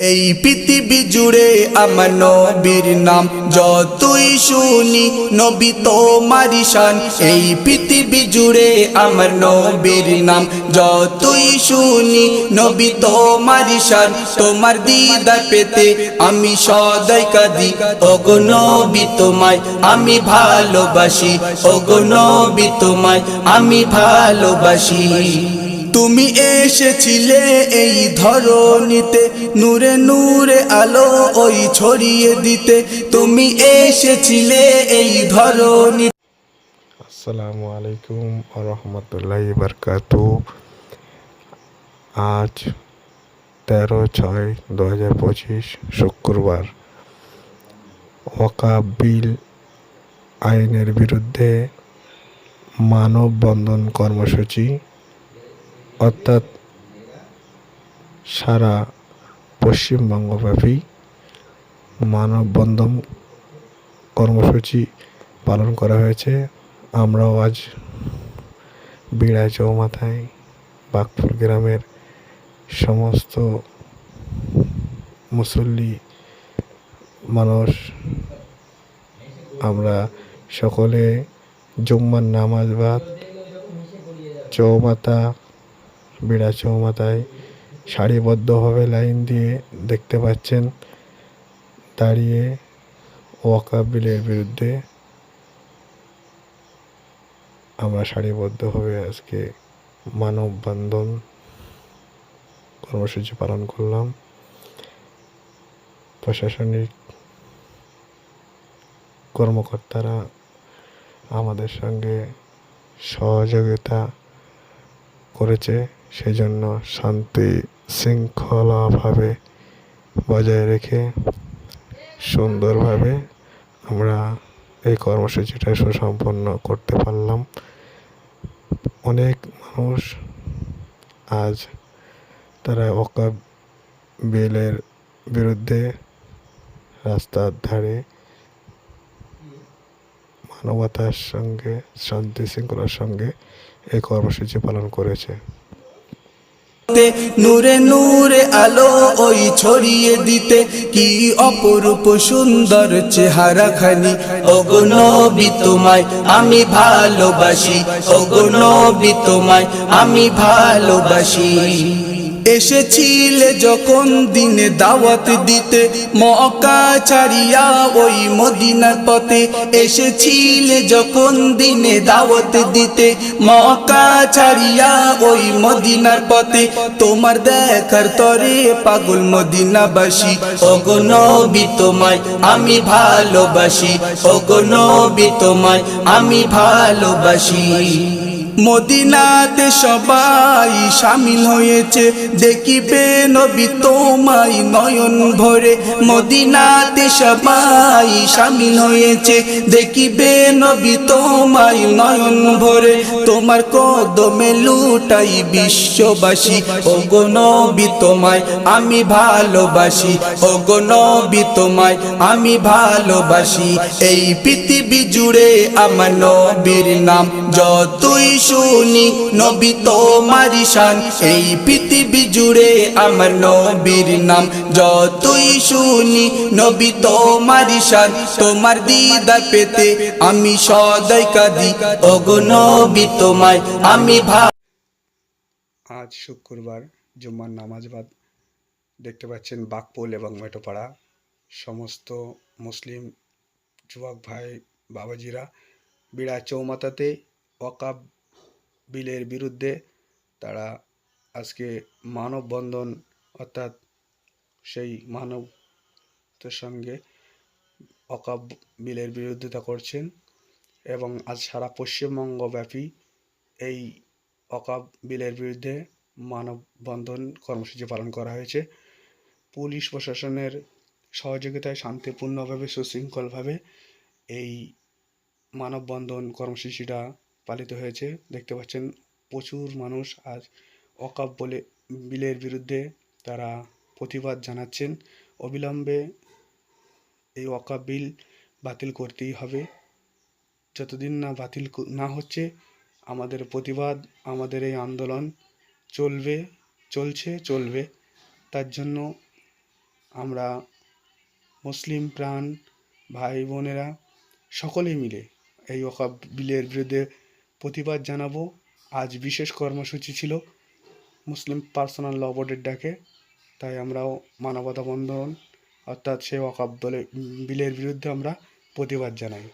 এই পৃথিবী জুড়ে আমার নবীর নাম যতই শুনি, নবী তোমারি শান। এই পৃথিবী জুড়ে আমার নবীর নাম যতই শুনি, নবী তোমারি শান। তোমার দিদার পেতে আমি সদাই কাঁদি। ওগো নবী তোমায় আমি ভালোবাসি, ওগো নবী তোমায় আমি ভালোবাসি। তুমি এসেছিলে এই ধরনীতে নূরে নূরে আলো ওই ছড়িয়ে দিতে। তুমি এসেছিলে এই ধরনী আসসালামু আলাইকুম রহমতুল্লাহ বরকাতু। আজ তেরো ছয় দু হাজার পঁচিশ শুক্রবার। ওয়াকা বিল আইনের বিরুদ্ধে মানববন্ধন কর্মসূচি। অর্থাৎ সারা পশ্চিমবঙ্গব্যাপী মানববন্ধন কর্মসূচি পালন করা হয়েছে। আমরাও আজ বিড়ায় চৌমাথায় বাঘপুর গ্রামের সমস্ত মুসল্লি মানুষ, আমরা সকলে জুম্মার নামাজ বাদ, চৌমাথা বিড়া চৌমাথায় সারিবদ্ধভাবে লাইন দিয়ে দেখতে পাচ্ছেন দাঁড়িয়ে ওয়াকা বিলের বিরুদ্ধে। আমরা সারিবদ্ধভাবে আজকে মানববন্ধন কর্মসূচি পালন করলাম। প্রশাসনিক কর্মকর্তারা আমাদের সঙ্গে সহযোগিতা করেছে। সেজন্য শান্তি শৃঙ্খলাভাবে বজায় রেখে সুন্দরভাবে আমরা এই কর্মসূচিটা সুসম্পন্ন করতে পারলাম। অনেক মানুষ আজ তারা ওকাব বিলের বিরুদ্ধে রাস্তার ধারে মানবতার সঙ্গে, শান্তি শৃঙ্খলার সঙ্গে এই কর্মসূচি পালন করেছে। নূরে নূরে আলো ওই ছড়িয়ে দিতে। কি অপরূপ সুন্দর চেহারা খানি। ওগো নবী তোমায় আমি ভালোবাসি। ওগো নবী তোমায় আমি ভালোবাসি। এসেছিলে যখন দিনে দাওয়াত দিতে, মক্কা ছাড়িয়া ওই মদিনার পথে এসেছিলে যখন দিনে দাওয়াত দিতে, মক্কা ছাড়িয়া ওই মদিনার পথে। তোমার দেখার তরে পাগল মদিনাবাসী, ওগো নবী তোমায় আমি ভালোবাসি, ওগো নবী তোমায় আমি ভালোবাসি। মদিনাতে সবাই সামিল হয়েছে। দেখিবে নবী তোমায় নয়ন ভরে। মদিনাতে সবাই সামিল হয়েছে। দেখিবে নবী তোমায় নয়ন ভরে। তোমার কদমে লুটাই বিশ্ববাসী। ওগো নবী তোমায় আমি ভালোবাসি। ওগো নবী তোমায় আমি ভালোবাসি। এই পৃথিবী জুড়ে আমার নবীর নাম যতই শুনি, নবী তোমারি শান এই পৃথিবী জুড়ে আমার নবীর নাম। যতই শুনি, নবী তোমারি শান তোমার দিদার পেতে আমি সদাই কাঁদি। ওগো নবী তোমায় আমি ভা আজ শুক্রবার, জুম্মার নামাজ বাদ। দেখতে পাচ্ছেন বাকপোল এবং মেটোপাড়া। সমস্ত মুসলিম যুবক ভাই, বাবাজিরা বিড়া চৌমাথাতে ওয়াকাব বিলের বিরুদ্ধে তারা আজকে মানববন্ধন অর্থাৎ সেই মানবতার সঙ্গে ওয়াকাব বিলের বিরোধিতা করছেন এবং আজ সারা পশ্চিমবঙ্গব্যাপী এই অকাব বিলের বিরুদ্ধে মানববন্ধন কর্মসূচি পালন করা হয়েছে। পুলিশ প্রশাসনের সহযোগিতায় শান্তিপূর্ণভাবে, সুশৃঙ্খলভাবে এই মানববন্ধন কর্মসূচিটা পালিত হয়েছে। দেখতে পাচ্ছেন, প্রচুর মানুষ আজ অকাব বলে, বিলের বিরুদ্ধে তারা প্রতিবাদ জানাচ্ছেন। অবিলম্বে এই অকাব বিল বাতিল করতেই হবে। যতদিন না বাতিল না হচ্ছে, আমাদের প্রতিবাদ, আমাদের এই আন্দোলন চলবে, চলছে, চলবে। তার জন্য আমরা মুসলিম প্রাণ ভাই বোনেরা সকলেই মিলে এই ওয়াকফ বিলের বিরুদ্ধে প্রতিবাদ জানাব। আজ বিশেষ কর্মসূচি ছিল মুসলিম পার্সোনাল ল বোর্ডের ডাকে। তাই আমরাও মানবতা বন্ধন অর্থাৎ সেই ওয়াকফ বলে বিলের বিরুদ্ধে আমরা প্রতিবাদ জানাই।